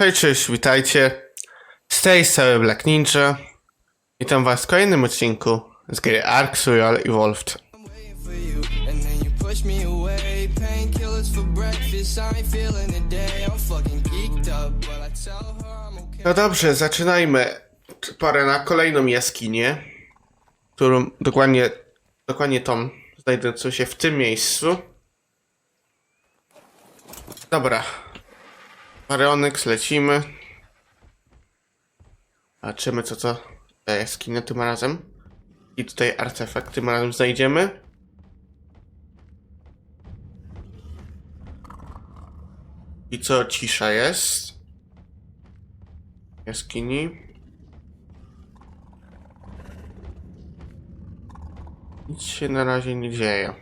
Hej, cześć, witajcie. Z tej strony Black Ninja. Witam was w kolejnym odcinku z gry Ark Survival Evolved. No dobrze, zaczynajmy. Parę na kolejną jaskinię, którą dokładnie, dokładnie tą znajdującą się w tym miejscu. Dobra. Baryonyx, lecimy. Zobaczymy co to za jaskinia tym razem. I tutaj artefakt tym razem znajdziemy. I co cisza jest? jaskini. Nic się na razie nie dzieje.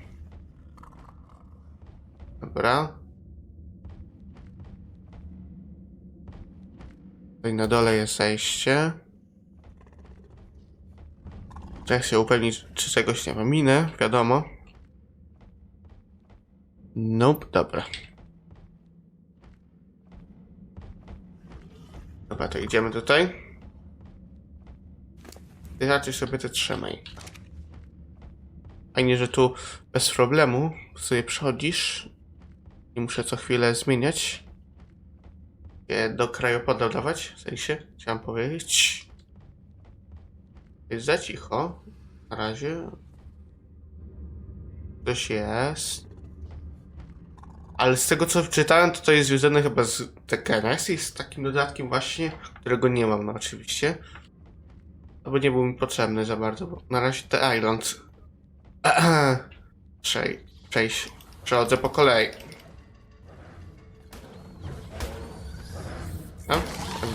Dobra. Tutaj na dole jest zejście. Trzeba się upewnić, czy czegoś nie pominę, wiadomo. Nope, dobra. Dobra, to idziemy tutaj. Ty raczej sobie te trzymaj. Fajnie, że tu bez problemu sobie przechodzisz. Nie muszę co chwilę zmieniać. Je do krajopoda dawać, w sensie, chciałem powiedzieć. Jest za cicho. Na razie. Coś jest. Ale z tego co czytałem, to to jest związane chyba z TKNS i z takim dodatkiem właśnie, którego nie mam no oczywiście. No bo nie był mi potrzebny za bardzo, bo na razie te Island. Przej, przejść. Przechodzę po kolei.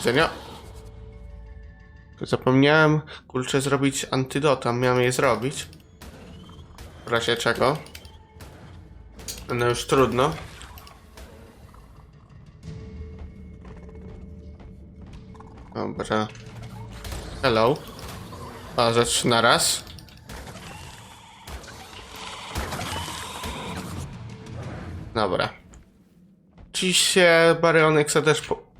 Widzenia. Zapomniałem, kurczę, zrobić antydota. Miałem je zrobić. W razie czego. No już trudno. Dobra. Hello. A, ze trzy na raz. Dobra. Oczywiście Baryonyxa też po...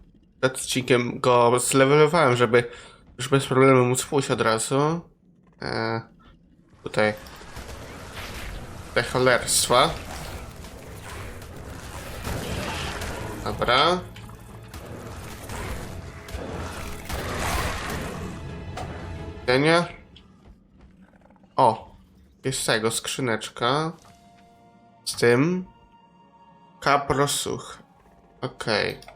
przed odcinkiem go zlevelowałem, żeby już bez problemu móc pójść od razu. E, tutaj. Te cholerstwa. Dobra. Widzenia. O, jest tego skrzyneczka. Z tym. Kaprosuch. Okej.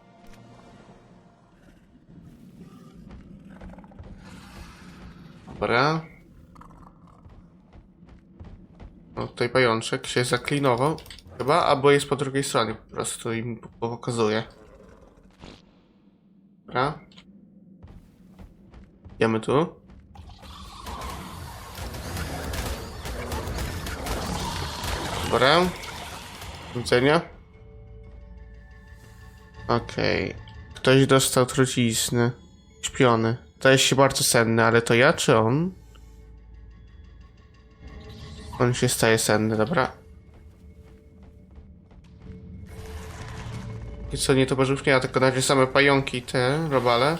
Dobra. No tutaj pajączek się zaklinował. Chyba, albo jest po drugiej stronie po prostu i pokazuje. Dobra. Idziemy tu. Dobra. Do widzenia. Okej. Ktoś dostał trucizny. Śpiony. Jest się bardzo senny, ale to ja czy on? On się staje senny, dobra. I co, nie to nie, a tylko razie same pająki te, robale.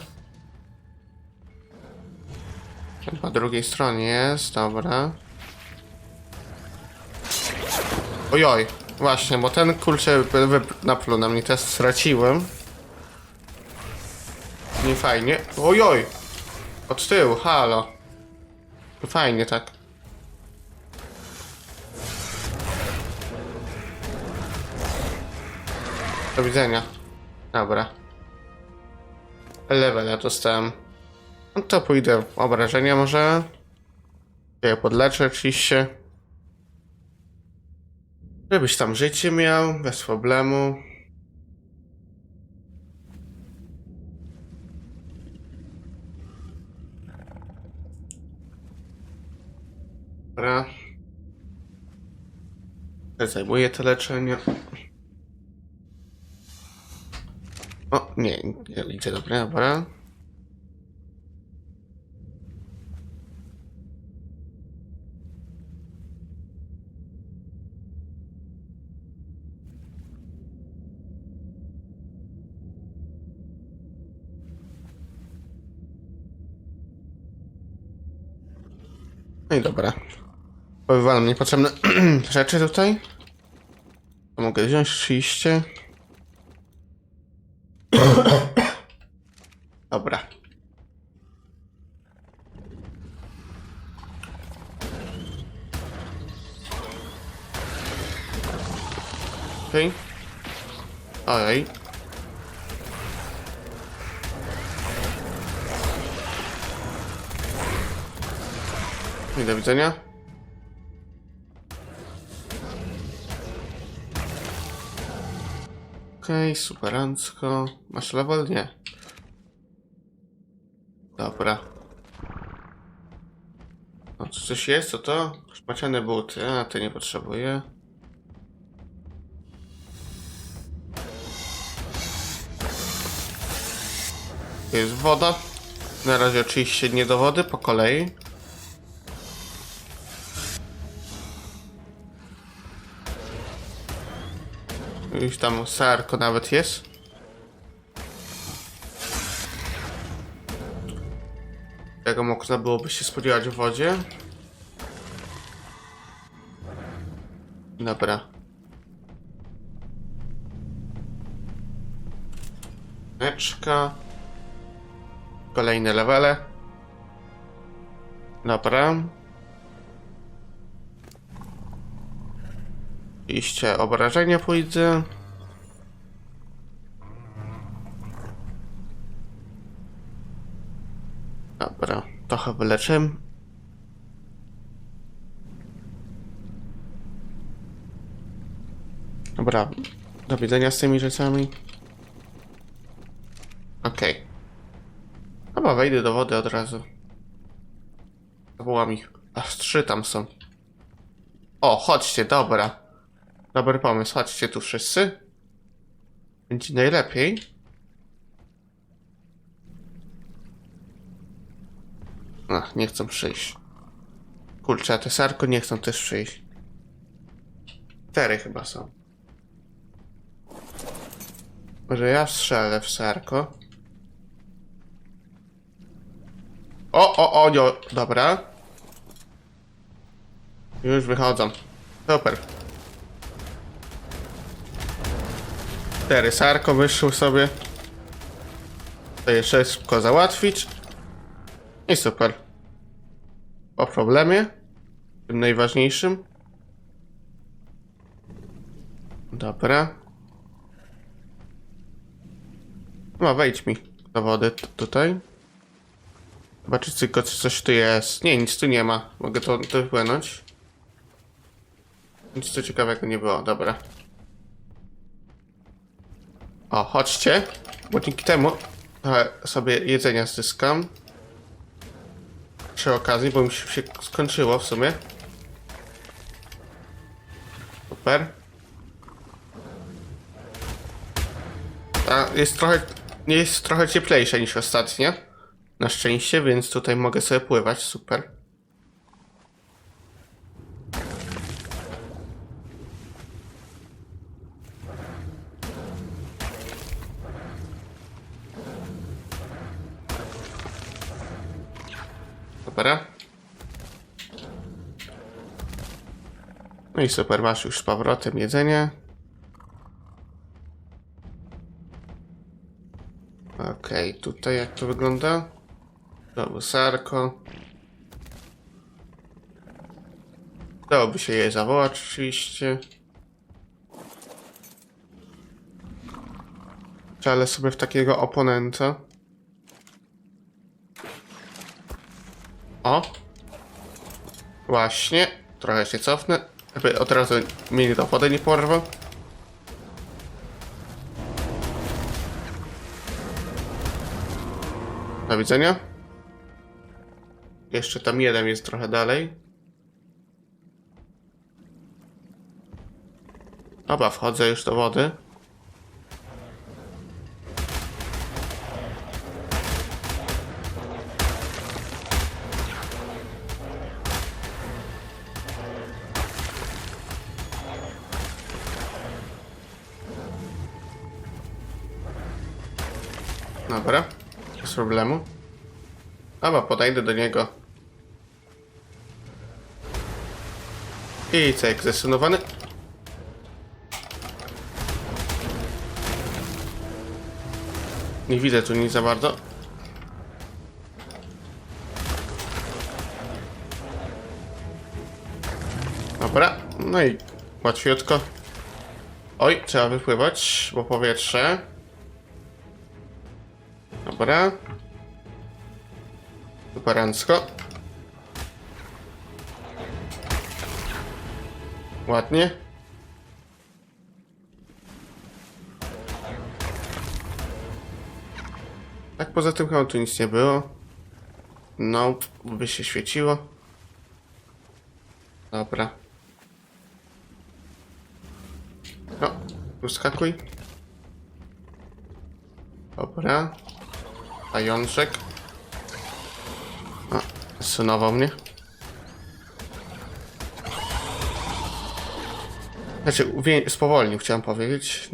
Ten Po drugiej stronie jest, dobra. Ojoj, właśnie, bo ten kurczę napluł na mnie, teraz straciłem. Nie fajnie. Ojoj! Od tyłu, halo. Fajnie tak. Do widzenia. Dobra. Level ja dostałem. No to pójdę w obrażenia może. Ja podleczę oczywiście. Żebyś tam życie miał, bez problemu. Dobra. Zajmuję to leczenie. O, nie, nie idzie dobra, dobra. No i dobra. Powywalam niepotrzebne rzeczy tutaj. To mogę wziąć oczywiście. Dobra. Okej. Ojej. I do widzenia. Okej, superancko. Masz level? Nie. Dobra. No, czy coś jest? Co to? Szmaciane buty. A, to nie potrzebuję. Jest woda. Na razie oczywiście nie do wody, po kolei. Już tam sarko nawet jest. Tego można byłoby się spodziewać w wodzie. Dobra. Meczka. Kolejne levele. Dobra. Iście obrażenia pójdę. Dobra, trochę wyleczę. Dobra, do widzenia z tymi rzeczami. Okej. Chyba wejdę do wody od razu. Zawołam ich. Aż trzy tam są. O, chodźcie, dobra. Dobry pomysł, chodźcie tu wszyscy. Będzie najlepiej. Ach, nie chcą przyjść. Kurczę, a te sarko nie chcą też przyjść. Cztery chyba są. Może ja strzelę w sarko. O, o, o, jo, dobra. Już wychodzą. Super. Cztery sarko wyszły sobie. To jeszcze szybko załatwić. I super. Po problemie. Tym najważniejszym. Dobra. No, wejdź mi do wody tutaj. Zobaczyć tylko, czy coś tu jest. Nie, nic tu nie ma. Mogę to, to wypłynąć. Nic tu ciekawego nie było, dobra. O, chodźcie, bo dzięki temu sobie jedzenia zyskam. Przy okazji, bo mi się skończyło w sumie. Super. A jest trochę, jest trochę cieplejsze niż ostatnio. Na szczęście, więc tutaj mogę sobie pływać, super. Dobra. No i super, masz już z powrotem jedzenie. Okej, tutaj jak to wygląda? Znowu sarko. Dałoby się je zawołać oczywiście. Ale sobie w takiego oponenta. O! Właśnie. Trochę się cofnę. Żeby od razu mnie do wody nie porwał. Do widzenia. Jeszcze tam jeden jest trochę dalej. Dobra, wchodzę już do wody. Dobra, bez problemu. Dobra, podejdę do niego. I cek zesynowany. Nie widzę tu nic za bardzo. Dobra, no i łatwiutko. Oj, trzeba wypływać, bo powietrze. Dobra. Superancko. Ładnie. Tak poza tym chyba tu nic nie było. No, by się świeciło. Dobra. No, uskakuj. Dobra. Pajączek. A, zsunował mnie. Znaczy, spowolnił, chciałem powiedzieć.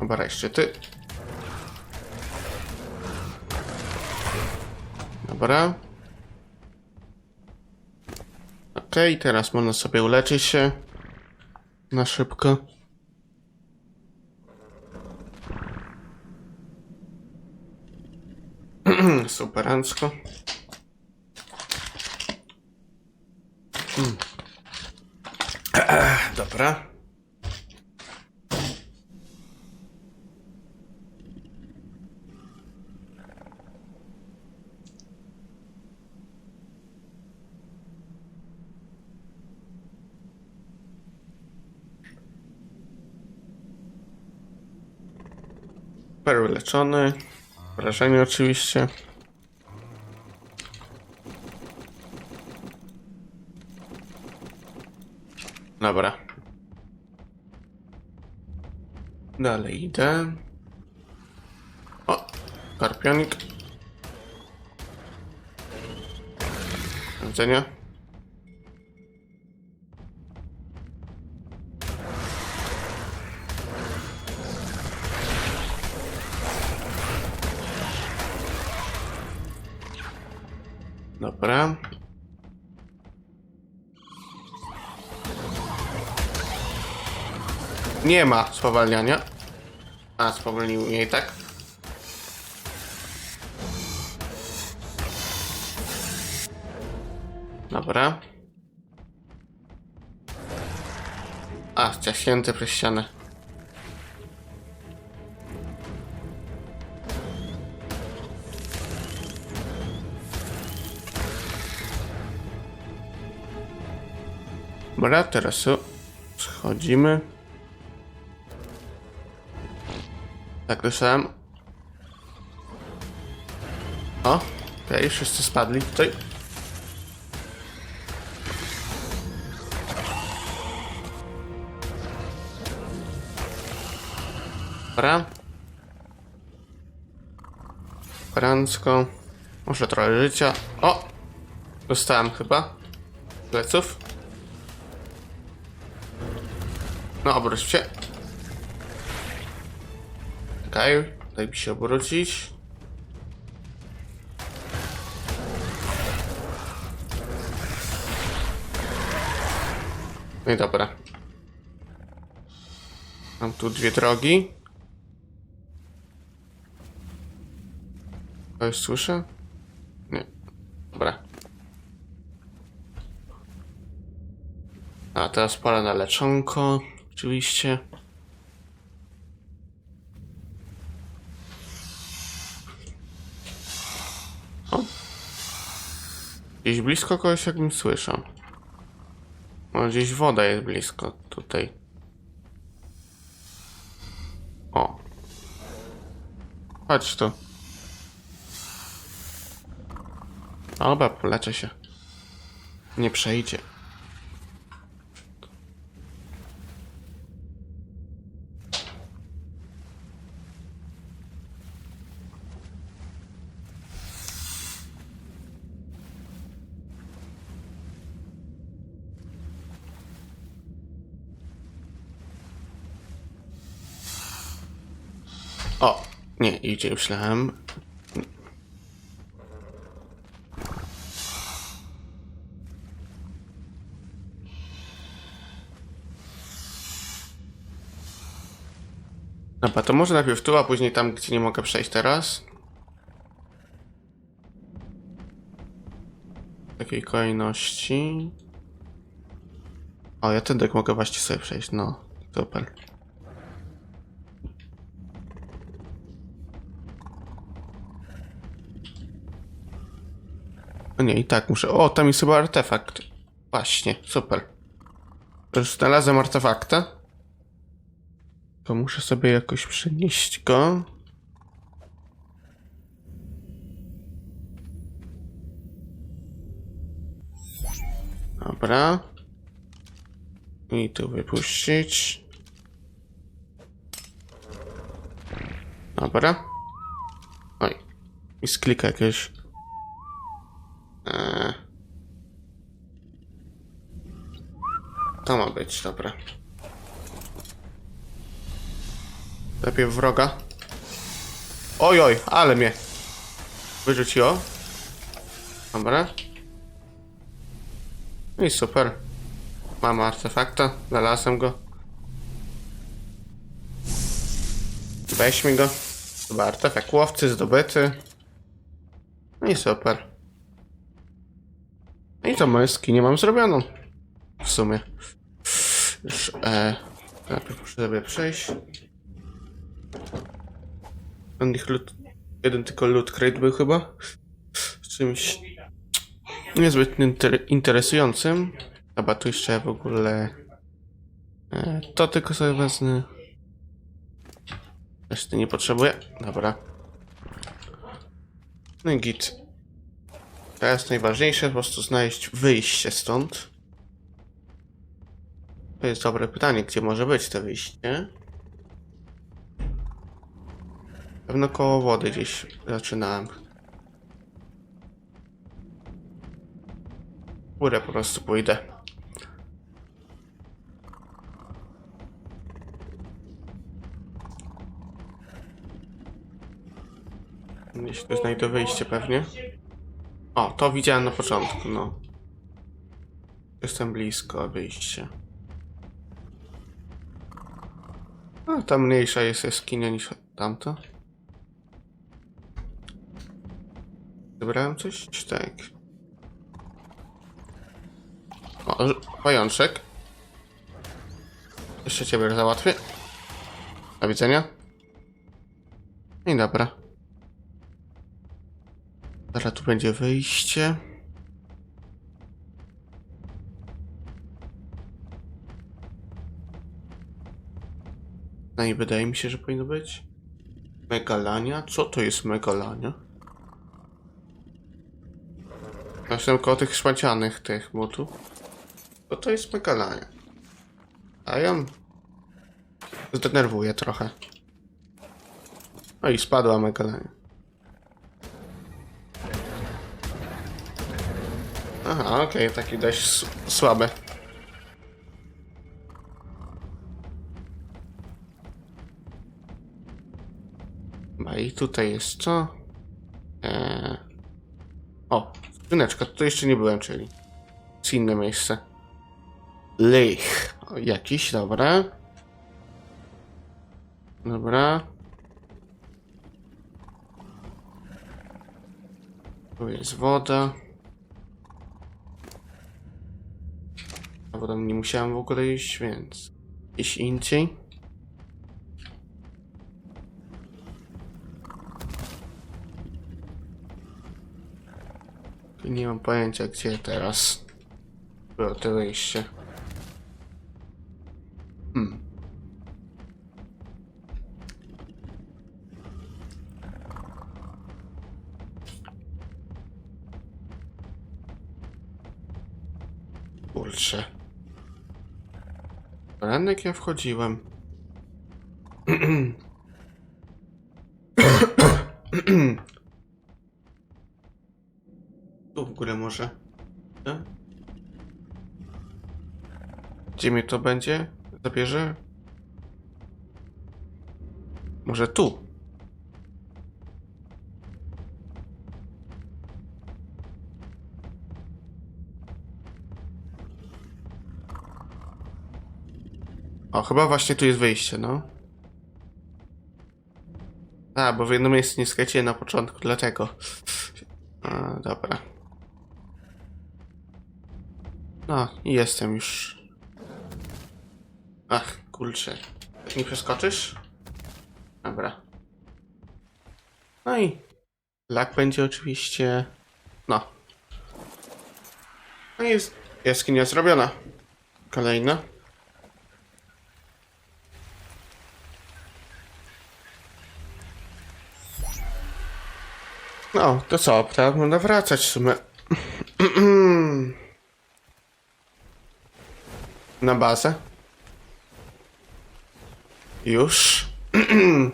Dobra, jeszcze ty. Dobra. Okej, teraz można sobie uleczyć się. Na szybko. Superancko. Mm. Ech, Dobra. Super wyleczony. Wrażenie oczywiście. Dobra. Dalej idę. O, karpionik. Do widzenia. Nie ma spowalniania. A, spowolnił mnie i tak. Dobra. A, ściśnięty przez ścianę. Dobra, teraz schodzimy. Tak dostałem. O, okej, wszyscy spadli tutaj. Dobra. Francko. Może trochę życia. O! Dostałem chyba. Pleców. No, obróć się. Czekaj, daj mi się obrócić. No i dobra. Mam tu dwie drogi. Coś słyszę? Nie. Dobra. A teraz pora na leczonko. Oczywiście. Gdzieś blisko kogoś jakbym słyszał. O, gdzieś woda jest blisko tutaj. O. Chodź tu. Dobra, poleczę się. Nie przejdzie. Nie, idzie, myślałem. Dobra, to może najpierw tu, a później tam, gdzie nie mogę przejść teraz. W takiej kolejności. O, ja ten dek mogę właśnie sobie przejść, no. Super. No nie, i tak muszę. O, tam jest chyba artefakt. Właśnie, super. Już znalazłem artefakta. To muszę sobie jakoś przenieść go. Dobra. I tu wypuścić. Dobra. Oj. I z klika jakieś. Eee. To ma być, dobra. Lepiej wroga. Oj, oj, ale mnie wyrzuciło. Dobra. No I super. Mam artefakta, znalazłem go. Weźmy go. Chyba artefakt łowcy zdobyty. No i super. I to moje skinie mam zrobioną. W sumie. Już, e, najpierw muszę sobie przejść. On nich loot, jeden tylko loot crate był chyba. Z czymś niezbyt inter, interesującym. Chyba tu jeszcze w ogóle... E, to tylko sobie wezmę. Reszty nie potrzebuję. Dobra. No i git. Teraz najważniejsze po prostu znaleźć wyjście stąd. To jest dobre pytanie, gdzie może być to wyjście. Pewno koło wody gdzieś zaczynałem. Górę po prostu pójdę. Gdzieś tu znajdę wyjście pewnie. O, to widziałem na początku, no. Jestem blisko wyjścia. A, ta mniejsza jest jaskinia niż tamta. Zebrałem coś? Czy Tak. O, pajączek. Jeszcze ciebie załatwię. Do widzenia. I dobra. Teraz tu będzie wyjście. No i wydaje mi się, że powinno być. Megalania? Co to jest megalania? Ja Jestem koło tych szmacianych tych butów. Co to jest megalania? A ją zdenerwuje trochę. No i spadła megalania. Aha, okej, taki dość słaby. No i tutaj jest co? Eee... O, skrzyneczka, tu jeszcze nie byłem, czyli jest inne miejsce. Lech. O, jakiś, dobra. Dobra. Tu jest woda. Tam nie musiałem w ogóle iść, więc gdzieś indziej. Nie mam pojęcia gdzie teraz było to wyjście. Hmm. Kurczę. Ranek ja wchodziłem. Tu w górę może. Nie? Gdzie mnie to będzie? Zabierze? Może tu? O, chyba właśnie tu jest wyjście, no. A, bo w jedno miejsce nie skręciłem na początku, dlatego. A, dobra. No, i jestem już. Ach, kurczę. Tak nie przeskoczysz? Dobra. No i lak będzie oczywiście. No. No i jest jaskinia zrobiona. Kolejna. No, to co? Można wracać w sumie. Na bazę. Już.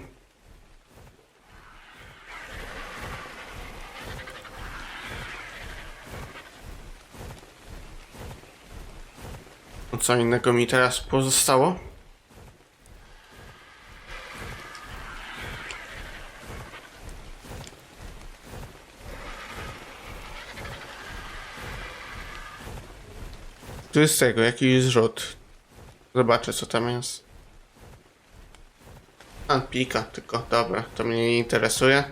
Co innego mi teraz pozostało? Tu jest tego, jakiś zrzut. Zobaczę co tam jest. A, pika tylko, dobra, to mnie nie interesuje.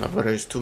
Dobra, jest tu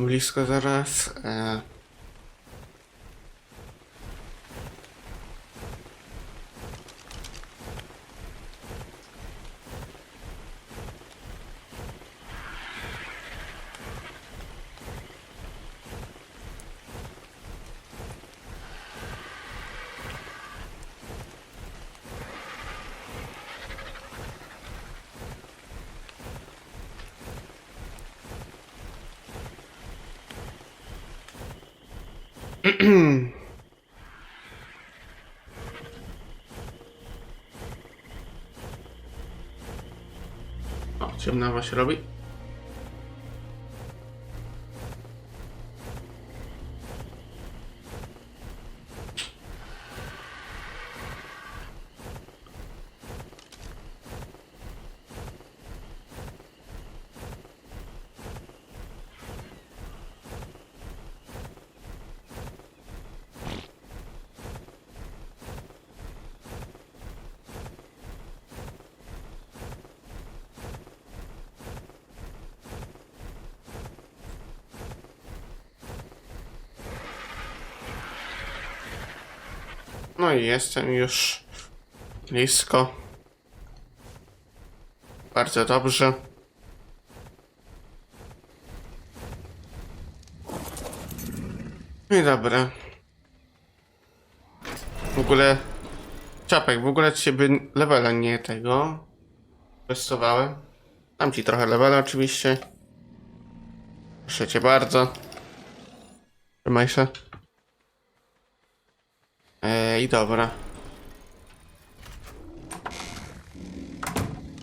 ciemnawa się robi. Jestem już blisko. Bardzo dobrze. No i dobra. W ogóle... Czapek, w ogóle ciebie levela nie tego... Testowałem. Dam ci trochę levela oczywiście. Proszę cię bardzo. Trzymaj się. Ej, dobra.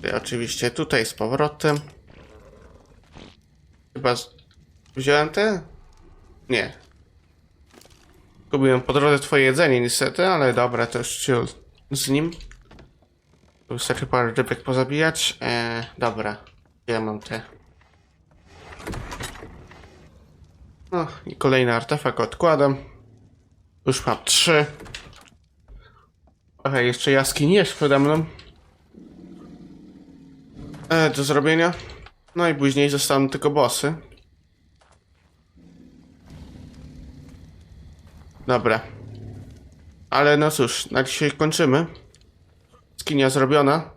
I oczywiście tutaj z powrotem. Chyba z... wziąłem te? Nie. Kupiłem po drodze twoje jedzenie niestety, ale dobra, to już chill z nim. Tu Wystarczy parę rybek pozabijać. Eee, dobra. Ja mam te. No i kolejny artefakt odkładam. Już mam trzy. Okej, jeszcze jaskiń jest przede mną. E, do zrobienia. No i później zostaną tylko bossy. Dobra. Ale no cóż, na dzisiaj kończymy. Skinia zrobiona.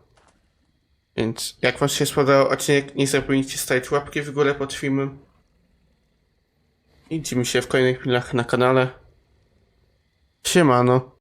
Więc jak wam się spodobał odcinek, nie zapomnijcie stawić łapki w górę pod filmem. Widzimy się w kolejnych filmach na kanale. Siemano.